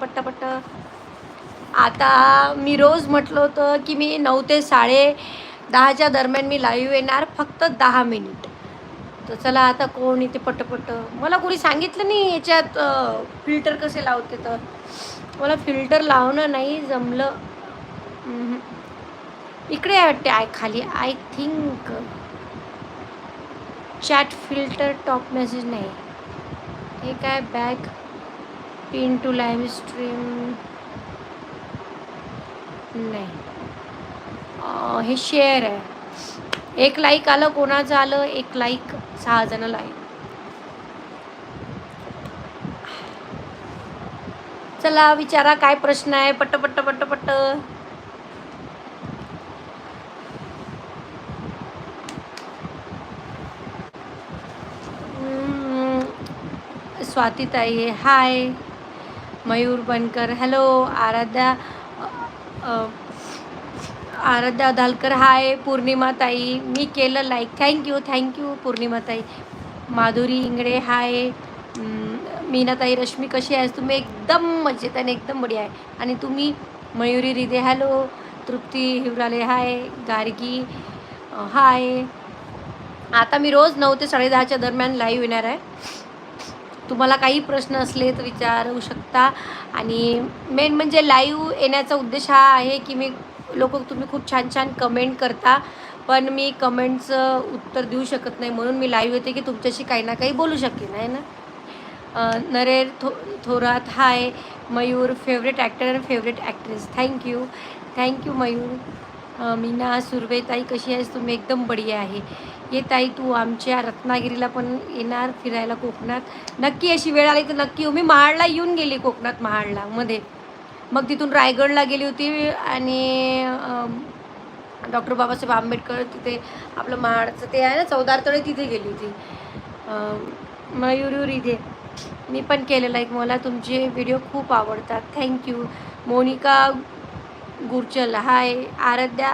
पट्ट आता मी रोज म्हटलं होतं की मी नऊ ते साडे दहाच्या दरम्यान मी लाईव्ह येणार फक्त दहा मिनिट तर चला आता कोण इथे पटपट मला कोणी सांगितलं नाही याच्यात फिल्टर कसे लावते तर. मला फिल्टर लावणं नाही जमलं. इकडे आहे वाटते आय खाली. I think chat filter top message नाही. हे काय bag pin to live stream. नाही. हे शेअर आहे. एक लाईक आलं कोणाचं आलं? एक लाईक सहा जण लाईक. चला विचारा काय प्रश्न आहे. पट पट पट पट. स्वातीताई आहे hi. Mayur Bankar. Hello Aradhya. Aradhya Dalkar hi पौर्णिमाताई. मी केलं like thank you thank you पौर्णिमाताई. Madhuri Ingade hi मीनाताई रश्मी कशी आहेस? तुम्ही एकदम मजेत आणि एकदम बढिया आहे. आणि तुम्ही? Mayuri Ride. Hello Trupti Hivrale. Hi Gargi. Hi आता मी रोज नऊ ते साडेदहाच्या दरम्यान लाईव्ह येणार आहे. तुम्हाला काही प्रश्न असले तर विचारू शकता. आणि मेन म्हणजे लाईव्ह येण्याचा उद्देश हा आहे की मी लोक तुम्ही खूप छान छान कमेंट करता. पण मी कमेंटचं उत्तर देऊ शकत नाही. म्हणून मी लाईव्ह येते की तुमच्याशी काही ना काही बोलू शकेन आहे ना? नरेर थो Thorat hi Mayur favourite actor आणि favourite actress thank you thank you Mayur. Meena Surve ताई कशी आहेस? तुम्ही एकदम बढिया आहे. ये ताई तू आमच्या रत्नागिरीला पण येणार फिरायला कोकणात. नक्की अशी वेळ आली तर नक्की मी महाडला येऊन गेली कोकणात महाडला मध्ये. मग तिथून रायगडला गेली होती आणि डॉक्टर बाबासाहेब आंबेडकर तिथे आपलं महाडचं ते आहे ना चौदार तळे तिथे गेली होती. मयुरूर इथे. मी पण केलेलं आहे. मला तुमचे व्हिडिओ खूप आवडतात. Thank you Monika Gurchal hi Aradhya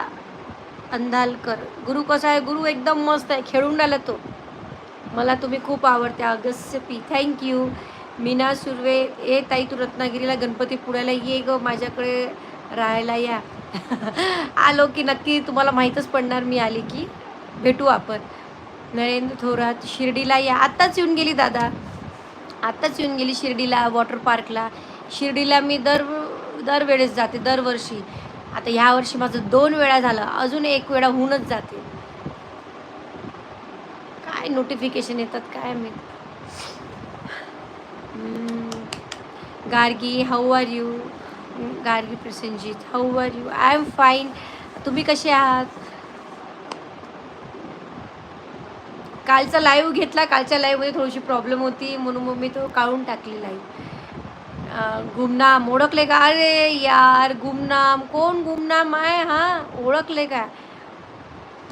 Andhalkar. गुरु कसा आहे? गुरु एकदम मस्त आहे. खेळून राहिला तो. मला तुम्ही खूप आवडते. Agasya P. Thank you Meena Surve ए ताई तू रत्नागिरीला गणपती पुण्याला ये ग. माझ्याकडे राहायला या. आलो की नक्की तुम्हाला माहीतच पडणार मी आली की. भेटू आपण. नरेंद्र थोरात शिर्डीला या. आत्ताच येऊन गेली दादा. आत्ताच येऊन गेली शिर्डीला वॉटर पार्कला. शिर्डीला मी दर दरवेळेस जाते दरवर्षी. आता ह्या वर्षी माझं दोन वेळा झालं अजून एक वेळा होऊनच जाते. काय नोटिफिकेशन येतात काय मी Gargi how are you Gargi Prasanjit how are you I am fine तुम्ही कसे आहात? कालचा लाईव्ह घेतला कालच्या लाईव्हमध्ये थोडीशी प्रॉब्लेम होती म्हणून मग मी तो काढून टाकली लाईव्ह गुमनाम ओळखले का? अरे यार गुमनाम कोण गुमनाम आहे हां? ओळखले का?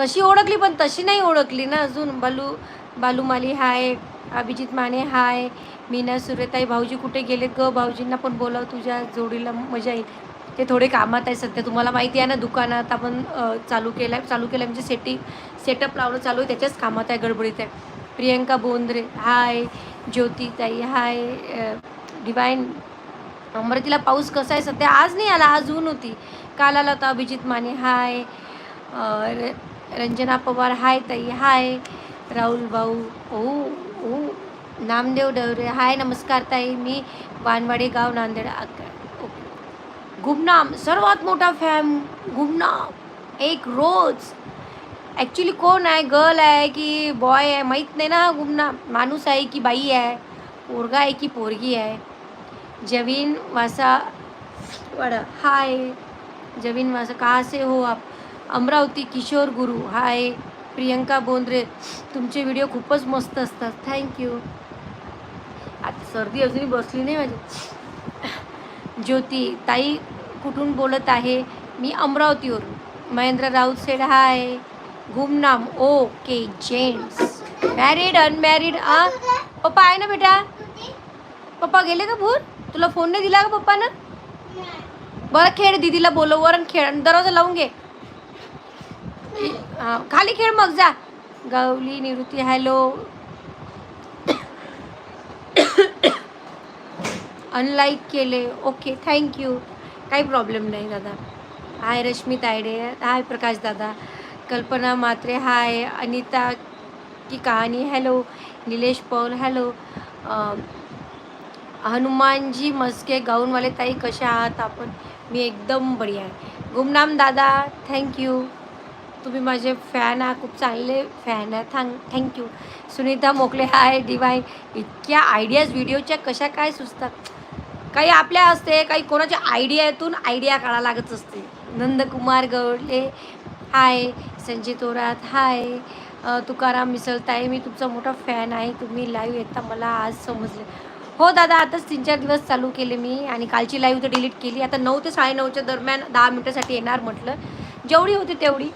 तशी ओळखली पण तशी नाही ओळखली ना अजून. बालू बालूमाली हाय अभिजित माने हाय मीना सुरेताई भाऊजी कुठे गेले ग? भाऊजींना पण बोलाव तुझ्या जोडीला मजा येईल. ते थोडे कामात आहे सध्या. तुम्हाला माहिती आहे ना दुकानात आपण चालू केलं आहे चालू केलं आहे म्हणजे सेटिंग सेटअप लावलं चालू आहे. त्याच्याच कामात आहे गडबडीत आहे. प्रियंका बोंद्रे हाय ज्योतिताई हाय डिवाईन अमरावतीला पाऊस कसा आहे सध्या आज नाही आला आज ऊन होती. काल आला होता अभिजित माने हाय. रंजना पवार हाय ताई हाय. राहुल भाऊ ओ ओ नामदेव डवरे हाय नमस्कार ताई. मी वानवाडे गाव नांदेड ओके. गुमनाम सर्वात मोठा फॅम गुमनाम एक रोज. ॲक्च्युली कोण आहे गर्ल आहे की बॉय आहे माहीत नाही ना गुमनाम माणूस आहे की बाई आहे पोरगा आहे की पोरगी आहे. जवीन वासा वाडा हाय. जवीन वासा कहाँ से हो आप? अमरावती किशोर गुरु हाय. प्रियंका बोंद्रे तुमचे व्हिडिओ खूपच मस्त असतात. थँक्यू आता सर्दी अजूनही बसली नाही माझी. ज्योती ताई कुठून बोलत आहे? मी अमरावतीवरून. Mahendra Raut said hi Gumnam okay gents married unmarried आ? पप्पा आहे ना बेटा? पप्पा गेले का भूर तुला फोन नाही दिला का पप्पानं? बरं खेळ दीदीला बोलव आणि खेळ. आणि दरवाजा लावून घे. खाली खेळ मग जा. गावली निवृत्ती हॅलो. अनलाईक केले. ओके थँक्यू काही प्रॉब्लेम नाही दादा. हाय रश्मी तायडे. हाय प्रकाश दादा. कल्पना मात्रे हाय अनिता की कहाणी हॅलो निलेश पौल हॅलो हनुमानजी मस्के गाऊनवाले ताई कसे आहात आपण? मी एकदम बढिया आहे. गुमनाम दादा थँक्यू तुम्ही माझे फॅन आहात खूप चांगले फॅन आहे thank thank you Sunita Mokale hi divine इतक्या आयडियाज व्हिडिओच्या कशा काय सुचतात? काही आपल्या असते काही कोणाच्या आयडियातून आयडिया काढा लागत असते. नंदकुमार गवडले हाय संजय तोरात हाय तुकाराम मिसळताय मी तुमचा मोठा फॅन आहे. तुम्ही लाईव्ह येता मला आज समजले. हो दादा आताच तीन चार दिवस चालू केले मी आणि कालची लाईव्ह तर डिलीट केली. आता नऊ ते साडेनऊच्या दरम्यान दहा मिनटासाठी येणार म्हटलं. जेवढी होती तेवढी.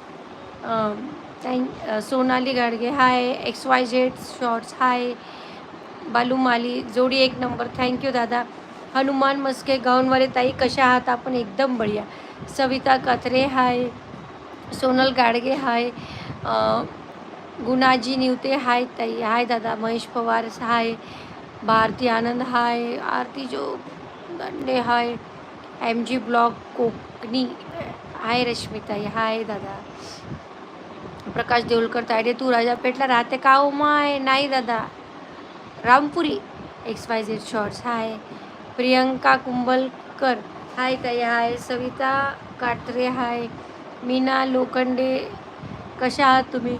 Thank Sonali Gadge hi X Y Z shorts hi Balu Mali जोडी एक नंबर थँक्यू दादा. हनुमान मस्के गाऊनवाले ताई कशा आहात? आपण एकदम बढिया. सविता कथरे हाय सोनल गाडगे हाय गुणाजी निवते हाय ताई हाय दादा महेश पवार हाय भारती आनंद हाय आरती जो Dande hi M G block Kokani hi Rashmitai hi दादा. प्रकाश देऊलकर तायडे तू राजापेठला राहते का हो माय? नाही दादा. Rampuri X Y Z shorts hi. Priyanka Kumbalkar hi ताई हाय. सविता काटरे हाय. मीना लोखंडे कशा आहात तुम्ही?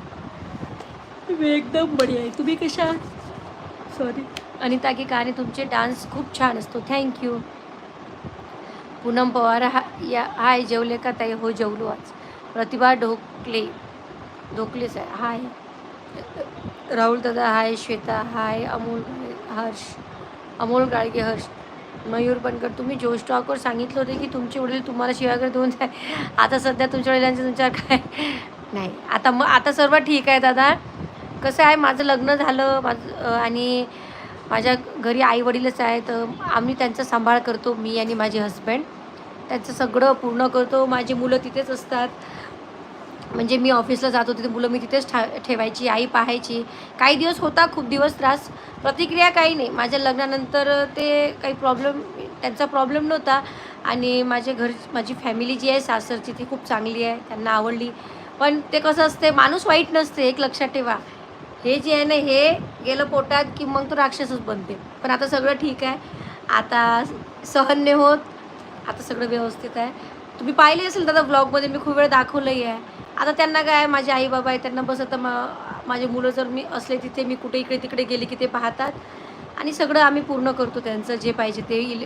तुम्ही एकदम बढिया आहे. तुम्ही कशा आहात? सॉरी अनिता की कहाणी तुमचे डान्स खूप छान असतो. थँक्यू पूनम पवार हा या हाय जेवले का ताई? हो जेवलो आज. प्रतिभा ढोकले ढोकलेच आहे हाय. राहुल दादा हाय. श्वेता हाय. अमोल हर्ष. अमोल गाडगे हर्ष. मयूर बनकर तुम्ही जो स्टॉकवर सांगितलं होते की तुमचे वडील तुम्हाला शिवागर देऊन जाय. आता सध्या तुमच्या वडिलांचे तुमच्यावर काय? नाही. आता मग आता सर्व ठीक आहे दादा. कसं आहे? माझं लग्न झालं. माझं आणि माझ्या घरी आईवडीलच आहेत आम्ही त्यांचा सांभाळ करतो मी आणि माझे हस्बंड त्यांचं सगळं पूर्ण करतो. माझी मुलं तिथेच असतात. म्हणजे मी ऑफिसला जात होते ते मुलं मी तिथेच ठा ठेवायची आई पाहायची. काही दिवस होता खूप दिवस त्रास. प्रतिक्रिया काही नाही. माझ्या लग्नानंतर ते काही प्रॉब्लेम त्यांचा प्रॉब्लेम नव्हता. आणि माझे घर माझी फॅमिली जी आहे सासरची ती खूप चांगली आहे. त्यांना आवडली. पण ते कसं असते माणूस वाईट नसते एक लक्षात ठेवा. हे जे आहे ना हे गेलं पोटात की मग तो राक्षसच बनते. पण आता सगळं ठीक आहे. आता सहन नाही होत. आता सगळं व्यवस्थित आहे. तुम्ही पाहिले असेल दादा ब्लॉगमध्ये मी खूप वेळ दाखवलंही आहे. आता त्यांना काय माझे आई बाबा आहे त्यांना बसत आता मा माझे मुलं जर मी असले तिथे मी कुठे इकडे तिकडे गेले की ते पाहतात. आणि सगळं आम्ही पूर्ण करतो त्यांचं जे पाहिजे ते इल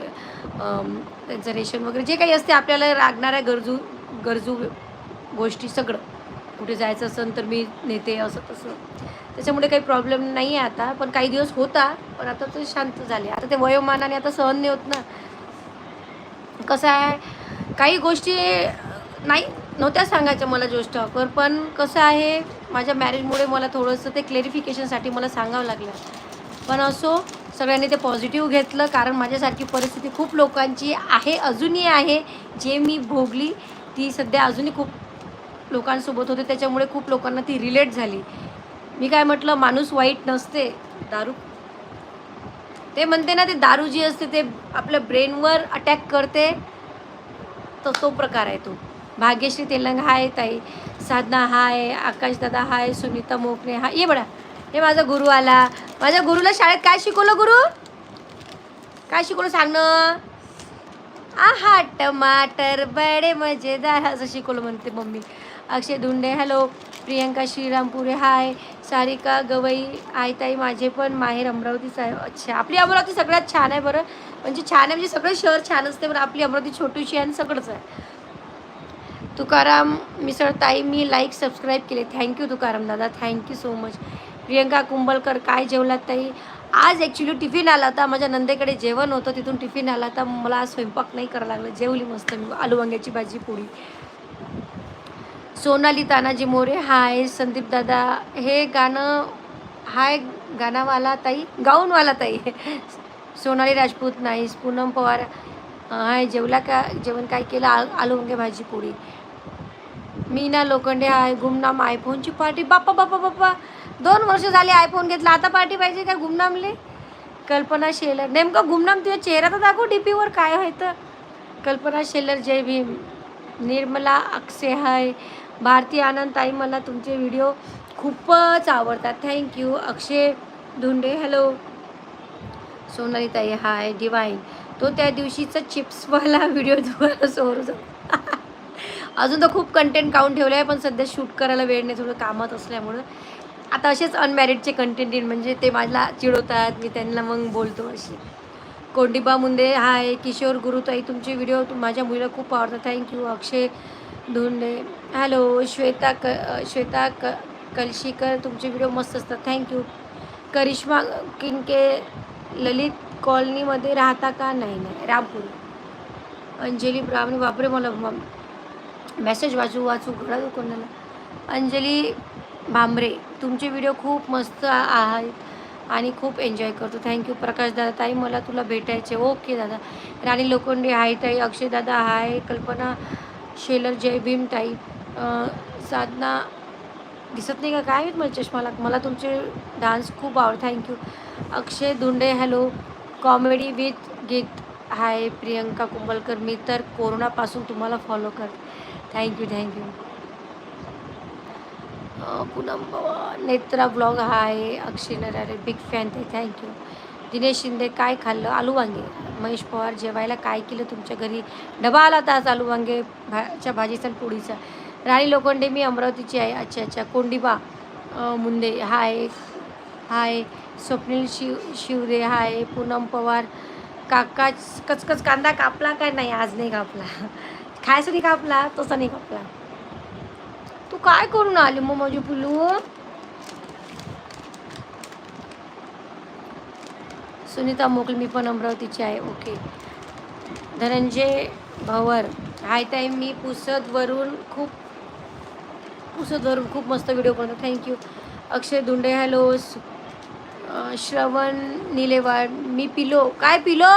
त्यांचं रेशन वगैरे. जे काही असते आपल्याला लागणाऱ्या गरजू गरजू गोष्टी सगळं. कुठे जायचं असेल तर मी नेते असं तसं. त्याच्यामुळे काही प्रॉब्लेम नाही आहे आता पण काही दिवस होता पण आता ते शांत झाले. आता ते वयोमानाने आता सहन नाही होत ना. कसं आहे काही गोष्टी नाही नव्हत्या सांगायच्या मला जोस्टॉकवर पण कसं आहे माझ्या मॅरेजमुळे मला थोडंसं ते क्लेरिफिकेशनसाठी मला सांगावं लागलं. पण असो सगळ्यांनी ते पॉझिटिव्ह घेतलं कारण माझ्यासारखी परिस्थिती खूप लोकांची आहे अजूनही आहे. जे मी भोगली ती सध्या अजूनही खूप लोकांसोबत होते त्याच्यामुळे खूप लोकांना ती रिलेट झाली. मी काय म्हटलं माणूस वाईट नसते दारू. ते म्हणते ना ते दारू जी असते ते आपल्या ब्रेनवर अटॅक करते तर तो प्रकार आहे तो. भाग्यश्री तेलंग हाय ताई. साधना हाय. आकाश दादा हाय. सुनीता मोकणे हाय. ये बडा हे माझा गुरु आला. माझ्या गुरुला शाळेत काय शिकवलं गुरु? काय शिकवलं सांगणं आहा टमाटर बडे मजेदार. असं शिकवलं म्हणते mummy. Akshay Dhunde hello. Priyanka Shrirampure hi. Sarika Gawai आय ताई माझे पण माहेर अमरावतीच आहे अच्छा आपली अमरावती सगळ्यात छान आहे बरं. म्हणजे छान आहे म्हणजे सगळं शहर छान असते पण आपली अमरावती छोटीशी आहे आणि सगळंच आहे. तुकाराम मिसळ ताई मी लाईक सबस्क्राईब केले. थँक्यू तुकाराम दादा. Thank you so much Priyanka Kumbalkar काय जेवलात ताई? आज ॲक्च्युली टिफिन आला होता. माझ्या नंदेकडे जेवण होतं. तिथून टिफिन आला होता. मला आज स्वयंपाक नाही करायला लागलं. जेवली मस्त मी. आलू वांग्याची भाजी पोळी. सोनाली तानाजी मोरे हाय संदीप दादा हे गाणं हाय गाणावाला ताई गाऊनवाला ताई. सोनाली राजपूत नाईस पूनम पवार हाय जेवला का जेवण काय केलं? आ आलू वांगे भाजी पोळी. मीना लोखंडे हाय गुमनाम आयफोनची पार्टी. बाप्पा बाप्पा बाप्पा. दोन वर्ष झाले आयफोन घेतला. आता पार्टी पाहिजे काय गुमनामले? कल्पना शेलर. नेमकं गुमनाम तुझ्या चेहरा तर दाखव डीपीवर काय व्हायचं कल्पना शेलर जय भीम. निर्मला अक्षय हाय. भारती आनंद ताई मला तुमचे व्हिडिओ खूपच आवडतात. Thank you Akshay Dhunde hello Sonali ताई हाय डिवाईन तो त्या दिवशीचा चिप्सवाला व्हिडिओ तुम्हाला सोरू जातो. अजून तर खूप कंटेंट काढून ठेवलं आहे पण सध्या शूट करायला वेळ नाही थोडं कामात असल्यामुळं. आता असेच अनमॅरिडचे कंटेंट येईल म्हणजे ते मला चिडवतात मी त्यांना मग बोलतो अशी. कोंडिबा मुंदे हाय किशोर गुरुताई तुमचे व्हिडिओ माझ्या मुलीला खूप आवडतात. Thank you Akshay. Dhunde. Hello Shweta K Shweta K कलशीकर तुमचे व्हिडिओ मस्त असतात. थँक्यू करिश्मा किंके ललित कॉलनीमध्ये राहता का? नाही नाही. रामपूर. अंजली ब्राह्मणे बापरे मला मेसेज वाचू वाचू घडा कोणाला? अंजली भांबरे तुमचे व्हिडिओ खूप मस्त आहेत आणि खूप एन्जॉय करतो. थँक्यू प्रकाश दादा. ताई मला तुला भेटायचे ओके दादा. राणी लोखंडे हाय ताई. अक्षय दादा हाय कल्पना शेलर जय भीम टाईप साधना दिसत नाही का? काय आहेत मला चष्माला मला तुमचे डान्स खूप आवड thank you Akshay Dhunde hello comedy with Geet hi Priyanka Kumbhalkar मी तर कोरोनापासून तुम्हाला फॉलो कर thank you thank you Poonam Netra blog hi Akshay Narare big fan ते थँक्यू दिनेश शिंदे काय खाल्लं? आलू वांगे महेश पवार जेवायला काय केलं तुमच्या घरी? डबा आला तर आज आलू वांगे भाच्या भाजीचा पोळीचा. राणी लोखंडे मी अमरावतीची आहे. अच्छा अच्छा. कोंडिबा मुंदे हाय हाय स्वप्नील शिव शिवरे हाय पूनम पवार काका कचकच कांदा कापला काय नाही? आज नाही कापला. खायसाठी कापला तसा नाही कापला. तू काय करून आली मग माझी पिलू सुनीता मोकल मी पण अमरावतीची आहे. ओके. धनंजय भवर. हाय ताई मी पुसदवरून खूप पुसदवरून खूप मस्त व्हिडिओ बनवतो. थँक्यू अक्षय धुंडे हॅलो श्रवण निलेवाड मी पिलो. काय पिलो?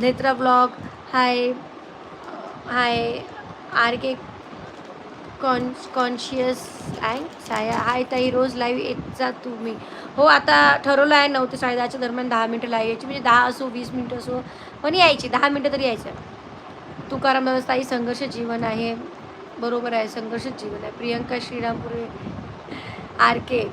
Netra blog hi hi R K कॉन कॉन्शियस आहे. साया. हाय ताई रोज लाईव्ह येत जा तुम्ही. हो आता ठरवलं आहे नऊ ते साडेदहाच्या दरम्यान दहा मिनटं ला यायची. म्हणजे दहा असो वीस मिनटं असो पण यायची. दहा मिनटं तरी यायचं. तुकाराम व्यवस्था ही संघर्ष जीवन आहे. बरोबर आहे संघर्ष जीवन आहे. Priyanka Shrirampure R K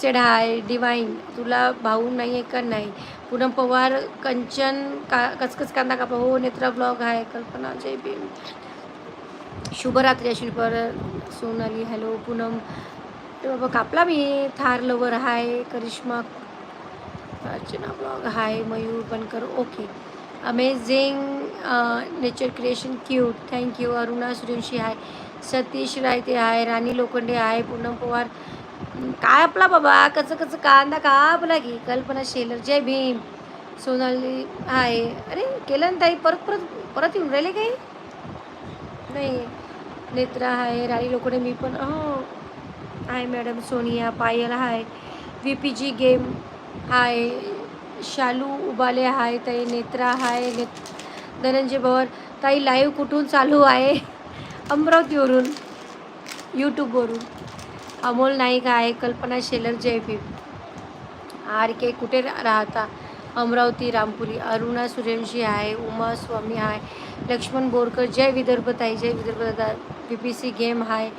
said hi divine तुला भाऊ नाही आहे का नाही? पूनम पवार कंचन का कचकच कांदा कापा. हो नेत्रा ब्लॉग आहे. कल्पना जय भीम. शुभरात्री अश्विनी पर सोनाली हॅलो पूनम. ते बाबा कापला मी. Thar lover hi Karishma Archana blog hi Mayur Bankar okay. Amazing nature creation cute thank you Aruna Suryavanshi hi Satish Raite hi Rani Lokhande हाय पूनम पवार. काय आपला बाबा? कचं कच कांदा का आपला की. कल्पना शेलर. जय भीम. सोनाली हाय. अरे केलं ना ताई? परत परत परत येऊन राहिले काही? नाही. नेत्रा हाय राणी लोखंडे मी पण. हो. Hi madam Sonia Payal hi V P G game hi Shalu Ubale hi ताई नेत्रा हाय ने धनंजय भवर. ताई लाईव्ह कुठून चालू आहे? अमरावतीवरून यूट्यूबवरून अमोल नाईक आहे कल्पना शेलर जय आर के कुठे रा- राहता? अमरावती रामपुरी. अरुणा सूर्यवंशी आहे उमा स्वामी आहे लक्ष्मण बोरकर जय विदर्भ ताई जय विदर्भ दादा P P C game hi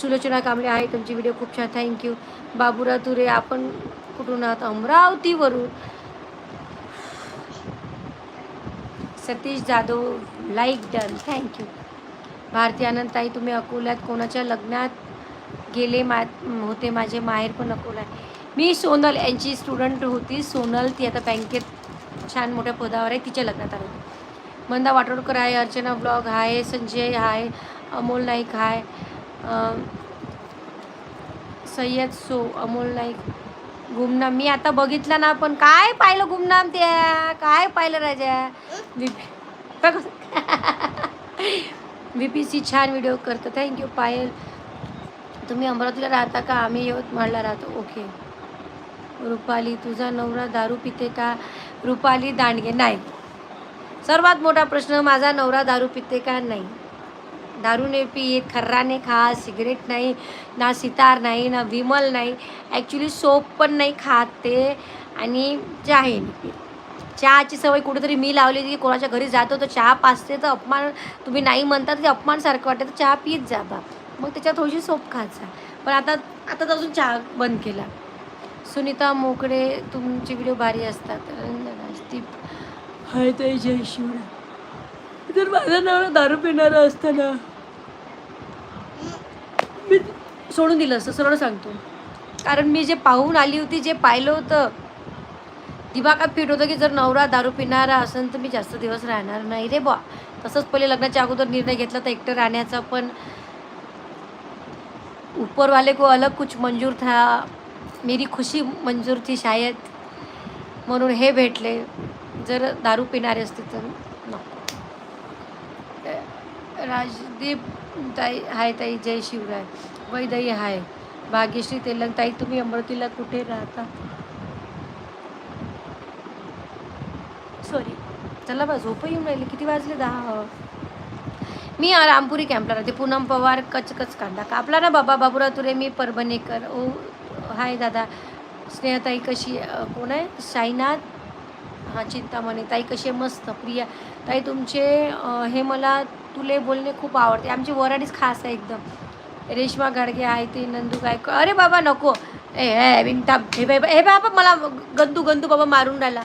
Sulochana Kamble आहे तुमची व्हिडिओ खूप छान थँक्यू बाबुरा तुरे आपण कुठून आहात? अमरावतीवरून. Satish Jadhav like done thank you Bharati Anand ताई तुम्ही अकोल्यात कोणाच्या लग्नात गेले? मा होते माझे माहेर पण अकोला. आहे मी सोनल यांची स्टुडंट होती. सोनल ती आता बँकेत छान मोठ्या पदावर आहे. तिच्या लग्नात आले मंदा वाटोडकर आहे अर्चना ब्लॉग आहे Sanjay hi Amol Naik hi. Sayyad so Amol Naik. गुमनाम. मी आता बघितलं ना पण काय पाहिलं गुमनाम त्या काय पाहिलं राजा? व्ही पी सी छान व्हिडिओ करतो. Thank you Payal. तुम्ही अमरावतीला राहता का? आम्ही यवतमाळला राहतो. ओके रुपाली तुझा नवरा दारू पिते का? रुपाली दांडगे. नाही. सर्वात मोठा प्रश्न माझा नवरा दारू पिते का? नाही. दारू नाही पीत खर्रा नाही खात सिगरेट नाही ना सितार नाही ना विमल नाही। ॲक्च्युली सोप पण नाही खात ते आणि चहाही नाही चहाची सवय कुठेतरी मी लावली की कोणाच्या घरी जातो तर चहा पाचते तर अपमान तुम्ही नाही म्हणता ते अपमानसारखं वाटतं तर चहा पीत जा बा मग त्याच्यात थोडीशी सोप खात जा पण आता आता तर अजून चहा बंद केला. सुनीता मोकडे तुमचे व्हिडिओ भारी असतात. ती हाय ताई जय शिवराय. जर माझं नाव दारू पिणारं असतं ना मी सोडून दिलं असतं सरळ सांगतो. कारण मी जे पाहून आली होती जे पाहिलं होतं दिमागात फिट होतं की जर नवरा दारू पिणारा असेल तर मी जास्त दिवस राहणार नाही रे बा तसंच पहिले लग्नाच्या अगोदर निर्णय घेतला तर एकटं राहण्याचा पण उपरवाले को अलग कुछ मंजूर था मेरी खुशी मंजूर थी शायद म्हणून हे भेटले. जर दारू पिणारे असते तर नको. राजदीप ताई हाय ताई जय शिवराय. वैदई हाय. भाग्यश्री तेलंग ताई तुम्ही अमरावतीला कुठे राहता? सॉरी चला बा झोप येऊन राहिली. किती वाजले? दहा. मी रामपुरी कॅम्पला राहते. पूनम पवार कच कच कांदा. कापला ना बाबा बाबुरा तुरे मी परभणेकर ओ हाय दादा. स्नेहताई कशी कोण आहे? साईनाथ. हां चिंतामणी. ताई कशी मस्त. प्रिया. ताई तुमचे हे मला तुले बोलणे खूप आवडते. आमची वराडीच खास आहे एकदम. रेश्मा गाडगे आहे ते नंदू गायक. अरे बाबा नको. ए हे बिंटा हे बाबा हे बाबा मला गंदू गंदू बाबा मारून राहिला.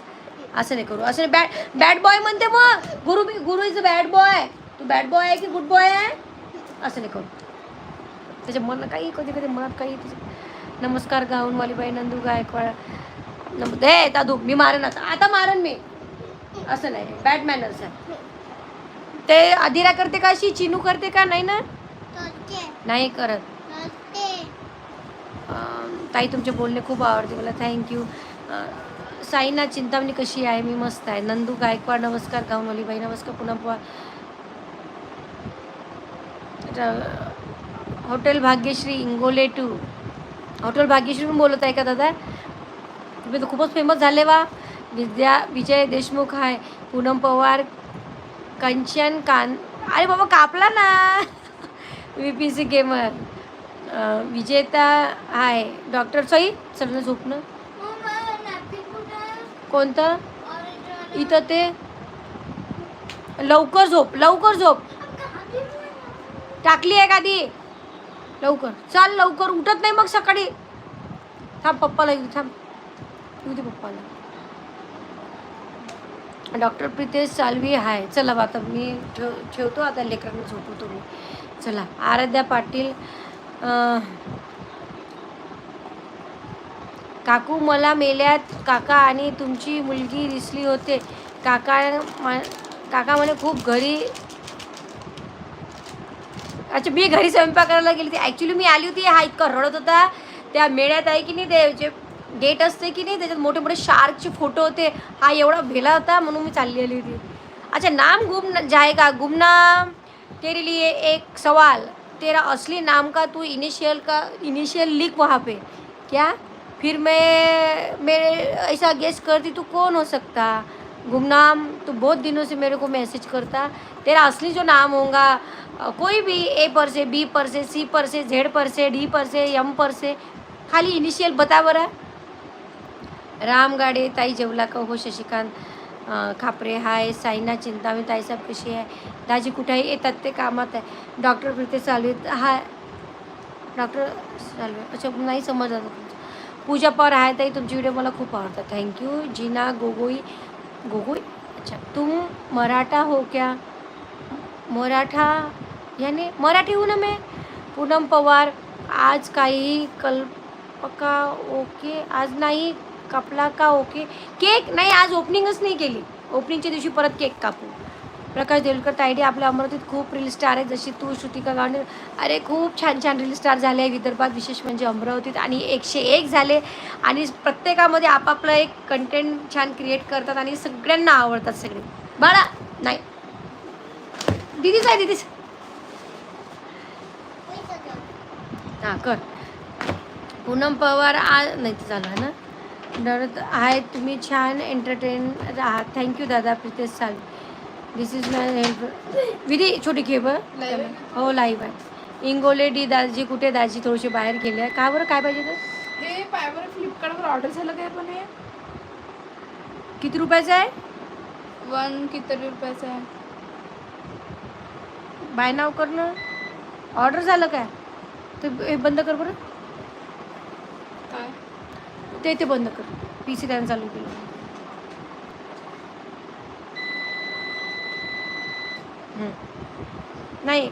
असं नाही करू. असं नाही. बॅड बॅड बॉय म्हणते मग. Guru Guru is a bad boy Tu bad boy आहे की गुड बॉय आहे? असं नाही करू. त्याच्या मन काही कधी कधी मनात काही नमस्कार गाऊनवाली बाई नंदू गायकवाड नम दे दादू मी मारेन आता आता मारेन मी. असं नाही. बॅड मॅनर्स आहे. ते अधिरा करते का अशी चिनू करते का? नाही ना? नाही करत. ताई तुमचे बोलणे खूप आवडते मला. थँक्यू साईनाथ चिंतामणी कशी आहे? मी मस्त आहे. नंदू गायकवाड नमस्कार. गावनवली बाई नमस्कार. पुन्हा hotel Bhagyashree Ingole too. Hotel Bhagyashree पण बोलत आहे का दादा? तुम्ही तर खूपच फेमस झाले वा. विद्या विजय देशमुख आहे. पूनम पवार कंचन कान अरे बाबा कापला ना. व्ही पी सी गेमर विजेता आहे डॉक्टर सई ना झोपणं कोणतं? इथं ते. लवकर झोप लवकर झोप. टाकली आहे का ती लवकर. चाल लवकर. उठत नाही मग सकाळी. थांब पप्पाला थांब. येऊ दे पप्पाला. डॉक्टर प्रितेश सालवी आहे चला बा आता मी ठेव ठेवतो आता लेकरांना झोपवतो मी. चला आराध्या पाटील काकू मला मेल्यात काका आणि तुमची मुलगी दिसली होते. काका काका म्हणे खूप घरी अच्छा मी घरी स्वयंपाक करायला गेली होती. ॲक्च्युली मी आली होती हा इतका रडत होता. त्या मेळ्यात आहे की नाही ते जे गेट असते की नाही त्याच्यात मोठे मोठे शार्कचे फोटो होते. हा एवढा भेला होता म्हणून मी चालली आली होती. अच्छा नाम गुम जाय जाएगा गुमनाम तेरे लिए एक सवाल. तेरा असली नाम का तू इनिशियल का इनिशियल लिख वहाँ पे? क्या? फिर मैं मैं ऐसा गेस करती तू कौन हो सकता? गुमनाम तू बहुत दिनों से मेरे को मैसेज करता। तेरा असली जो नाम होगा कोई भी ए पर से बी पर से सी पर से जेड पर से डी पर से एम पर से खाली इनिशियल बता बरं राम गाडे ताई जेवला का हो शशिकांत खापरे हाय साईना चिंतामी ताईसाहेब कशी आहे? दाजी कुठेही येतात ते कामात आहे. डॉक्टर प्रीते चालू आहेत. हाय डॉक्टर चालू आहे. अच्छा नाही समजलं तुमचं. पूजा पवार आहे ताई तुमची व्हिडिओ मला खूप आवडतात. Thank you Jina Gogoi Gogoi? अच्छा तुम मराठा हो क्या? मराठा याने मराठी हो ना मी? पूनम पवार आज काही कल्पका ओके आज नाही कापला का? ओके केक नाही आज ओपनिंगच नाही केली. ओपनिंगच्या दिवशी परत केक कापू. प्रकाश देवलकर तायडे आपल्या अमरावतीत खूप रील स्टार आहेत. जशी तू श्रुतिका गावणे अरे खूप छान छान रील स्टार झाले आहे विदर्भात विशेष म्हणजे अमरावतीत. आणि एकशे एक झाले. आणि प्रत्येकामध्ये आपापलं एक कंटेंट छान क्रिएट करतात आणि सगळ्यांना आवडतात सगळे. बाळा नाही. दिदीच आहे दिदीच. हां कर. पूनम पवार आज नाही झालं ना? डरत आहे. तुम्ही छान एंटरटेन आहात थँक्यू दादा प्रितेश साल. दिस इज माय हेल्प विधी छोटी खेप हो? लाईव्ह आहे. इंगोले डी दाजी कुठे? दाजी थोडेसे बाहेर गेले आहे. का बरं? काय पाहिजे तर हे पायवर फ्लिपकार्टवर ऑर्डर झालं काय पण हे? किती रुपयाचं आहे? वन किती रुपयाचा आहे? बाय नाव कर ना. ऑर्डर झालं काय? ते हे बंद कर बरं. ते ते बंद कर. पी सी त्यानं चालू केलं. नाही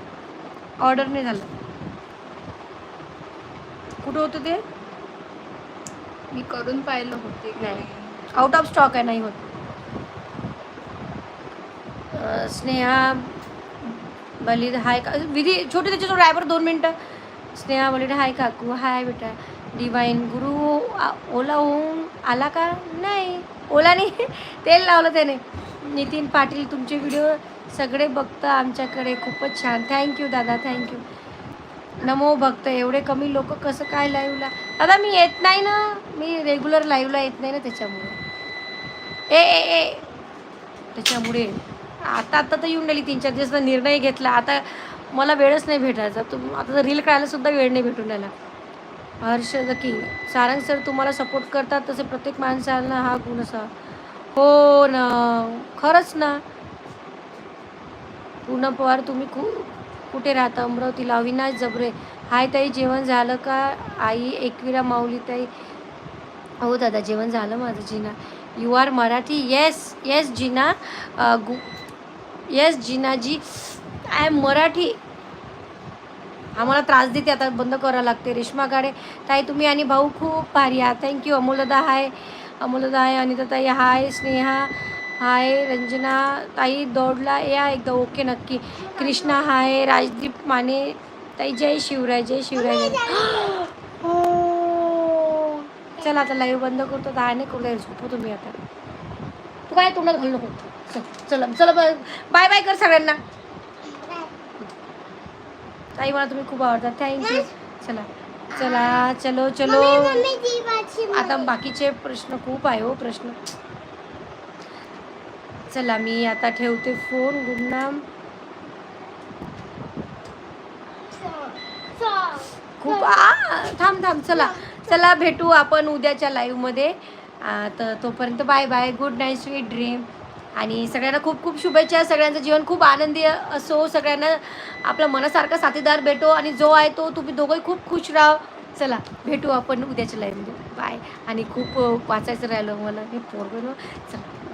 ऑर्डर नाही झालं. कुठं होतं ते? मी करून पाहिलं होते नाही. आउट ऑफ स्टॉक आहे नाही होत. अं, स्नेहा बलिद हाय का? विधी छोटे त्याच्याजवळ ड्रायव्हर दोन मिनटं. स्नेहा बलिद हाय काकू हाय बेटा. डिवाईन गुरु ओला होऊन आला का? नाही. ओला नाही. तेल लावलं त्याने. नितीन पाटील तुमचे व्हिडिओ सगळे बघतं आमच्याकडे. खूपच छान. थँक्यू दादा. थँक्यू नमो भक्त. एवढे कमी लोक कसं काय लाईव्हला दादा मी येत नाही ना. मी रेग्युलर लाईव्हला येत नाही ना त्याच्यामुळे. ए ए ए. त्याच्यामुळे. आता आता तर येऊन राहिली. तीन चार दिवस निर्णय घेतला. आता मला वेळच नाही भेटायचा. तुम आता रील करायला सुद्धा वेळ नाही भेटून राहिला. हर्ष की सारंग सर तुम्हाला सपोर्ट करतात तसे प्रत्येक माणसाला हा गुण असा. हो ना खरंच ना. पूनम पवार तुम्ही कु कुठे राहता? अमरावतीला. अविनाश जबरे. हाय ताई जेवण झालं का? आई एकविरा माऊली ताई. हो दादा जेवण झालं माझं Jina. You are Marathi. Yes yes Jina. गु येस जिनाजी. I am Marathi. आम्हाला त्रास देते आता बंद करावं लागते. रेश्मा गाडे ताई तुम्ही आणि भाऊ खूप भारी आहात. थँक्यू अमोलदा हाय. अमोलदा हाय अनिता ताई हाय स्नेहा हाय रंजना ताई दौडला. या एकदा ओके नक्की. कृष्णा हाय राजदीप माने. ताई जय शिवराय जय शिवराय. हो. चला आता लाईव्ह बंद करतो. दहा नाही करू झोपू तुम्ही आता. तू काय तोंडात घालू नको. चल चला चला बाय बाय कर सगळ्यांना. ताई मला तुम्ही खूप आवडतात थँक्यू चला. चला चलो चलो. आता बाकीचे प्रश्न खूप आहे हो प्रश्न. चला मी आता ठेवते फोन. गुड नाम. खूप आ थांब थांब चला. चला भेटू आपण उद्याच्या लाईव्हमध्ये तर तोपर्यंत bye bye. Good night sweet dream आणि सगळ्यांना खूप खूप शुभेच्छा सगळ्यांचं जीवन खूप आनंदी असो सगळ्यांना आपला मनासारखा साथीदार भेटो आणि जो आहे तो तुम्ही दोघंही खूप खुश राहा. चला भेटू आपण उद्याच्या लाईव्हमध्ये बाय आणि खूप वाचायचं राहिलं मला. हे पोरगं चला.